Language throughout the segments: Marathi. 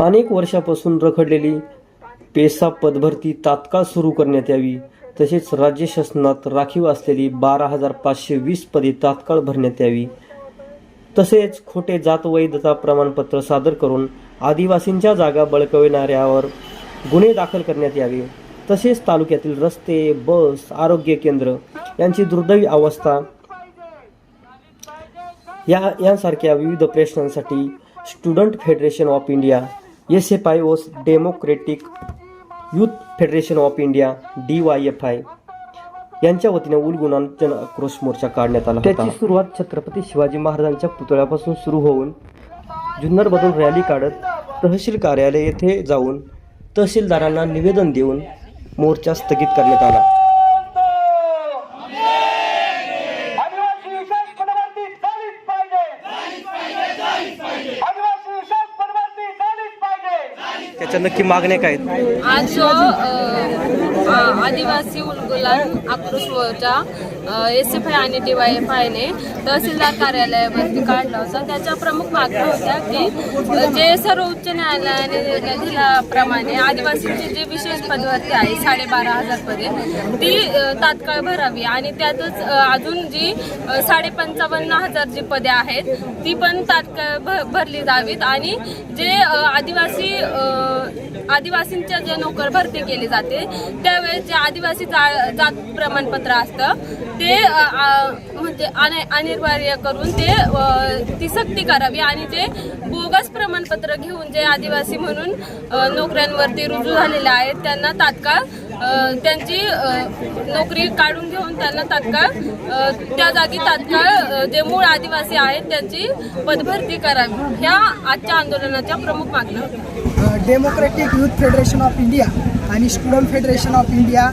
अनेक वर्षापासून रखडलेली पेसा पदभरती तात्काळ सुरू करण्यात यावी तसेच राज्य शासनात राखीव असलेली बारा हजार पाचशे वीस पदे तात्काळ भरण्यात यावी. तसेच खोटे जात वैधता प्रमाणपत्र सादर करून आदिवासींच्या जागा बळकविणाऱ्यावर गुन्हे दाखल करण्यात यावे. तसेच तालुक्यातील रस्ते बस आरोग्य केंद्र यांची दुर्दैवी अवस्था या यांसारख्या विविध प्रश्नांसाठी student federation of India S F I ओस democratic youth federation of India D Y F I यांच्या वतीने उलगुणान जन आक्रोश मोर्चा काढण्यात आला त्याची सुरुवात छत्रपती शिवाजी महाराजांच्या पुतळ्यापासून सुरू होऊन जुन्नरमधून रॅली काढत तहसील कार्यालय येथे जाऊन तहसीलदारांना निवेदन देऊन मोर्चा स्थगित करण्यात आला आदिवासी विशेष पदभरती झालीच पाहिजे आदिवासी विशेष पदभरती झालीच पाहिजे त्याच्या नक्की मागण्या काय आहेत? आज जो अ, आ- आदिवासी उलगुला आक्रोश एस एफ आय आणि डी वाय एफ आयने तहसीलदार कार्यालयावरती काढला होता. त्याच्या प्रमुख मागण्या होत्या की जे सर्व उच्च न्यायालयाने निर्णय दिल्याप्रमाणे आदिवासींची जी विशेष पदवर्ती आहे साडेबारा हजार पदे ती अ, तात्काळ भरावी. आणि त्यातच अ, अजून जी अ, साडेपंचावन्न हजार जी पदे आहेत ती पण तात्काळ भ- भरली जावीत. आणि जे अ, आदिवासी अ, आदिवासींच्या जे नोकर भरती केली जाते त्यावेळेस जे आदिवासी जा- जात प्रमाणपत्र असतं ते म्हणजे अनि- अनिवार्य करून ते ती सक्ती करावी आणि जे बोगस प्रमाणपत्र घेऊन जे आदिवासी म्हणून नोकऱ्यांवरती रुजू झालेले आहेत त्यांना तात्काळ त्यांची नोकरी काढून घेऊन त्यांना तात्काळ त्या जागी तात्काळ जे मूळ आदिवासी आहेत त्यांची पदभरती करावी. ह्या आजच्या आंदोलनाच्या प्रमुख मागण्या democratic democratic youth federation of India आणि स्टुडंट फेडरेशन ऑफ इंडिया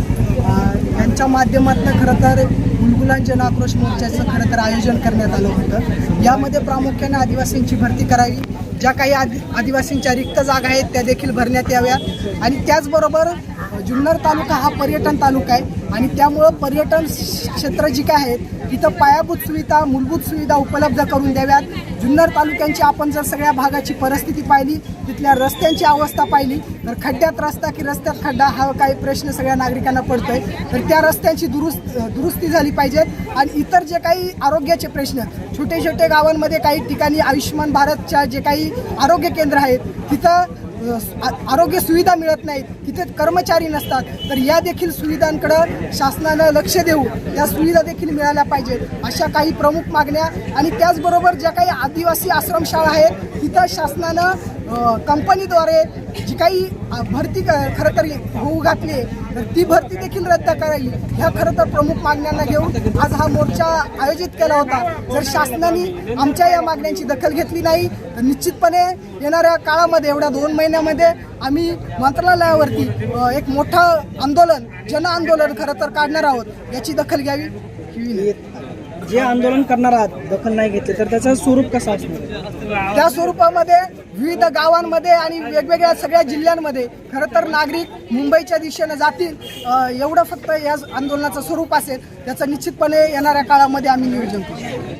यांच्या माध्यमातून खरं तर बुलबुलां आक्रोश मोर्चाचं खरं तर आयोजन करण्यात आलं होतं. यामध्ये प्रामुख्याने आदिवासींची भरती करावी. ज्या काही आदि आदिवासींच्या रिक्त जागा आहेत त्या देखील भरण्यात याव्या. आणि त्याचबरोबर जुन्नर तालुका हा पर्यटन तालुका आहे. आणि त्यामुळं पर्यटन क्षेत्र जी काय आहेत तिथं पायाभूत सुविधा मूलभूत सुविधा उपलब्ध करून द्याव्यात. जुन्नर तालुक्यांची आपण जर सगळ्या भागाची परिस्थिती पाहिली तिथल्या रस्त्यांची अवस्था पाहिली तर खड्ड्यात रस्ता की रस्त्यात खड्डा हा काही प्रश्न सगळ्या नागरिकांना पडतो आहे तर त्या रस्त्यांची दुरुस्त दुरुस्ती झाली पाहिजे. आणि इतर जे काही आरोग्याचे प्रश्न छोटे छोटे गावांमध्ये काही ठिकाणी आयुष्यमान भारतच्या जे काही आरोग्य केंद्र आहेत तिथं आरोग्य सुविधा मिळत नाहीत तिथे कर्मचारी नसतात तर या देखील सुविधांकडं शासनानं लक्ष देऊ या सुविधा देखील मिळाल्या पाहिजेत अशा काही प्रमुख मागण्या. आणि त्याचबरोबर ज्या काही आदिवासी आश्रमशाळा आहेत तिथं शासनानं कंपनीद्वारे जी काही भरती क- खरं तर होऊ घातली आहे, तर ती भरती देखील रद्द करावी. ह्या खरं तर प्रमुख मागण्यांना घेऊन आज हा मोर्चा आयोजित केला होता. जर शासनाने आमच्या या मागण्यांची दखल घेतली नाही तर निश्चितपणे येणाऱ्या काळामध्ये एवढ्या दोन महिन्यामध्ये आम्ही मंत्रालयावरती एक मोठं आंदोलन जन आंदोलन खरं तर काढणार आहोत. याची दखल घ्यावी. ही जे आंदोलन करणार आहात दखल नाही घेतली तर त्याचं स्वरूप कसं असणार? त्या स्वरूपामध्ये विविध गावांमध्ये आणि वेगवेगळ्या सगळ्या जिल्ह्यांमध्ये खरं तर नागरिक मुंबईच्या दिशेनं जातील एवढं फक्त या आंदोलनाचं स्वरूप असेल त्याचं निश्चितपणे येणाऱ्या काळामध्ये आम्ही नियोजन करू.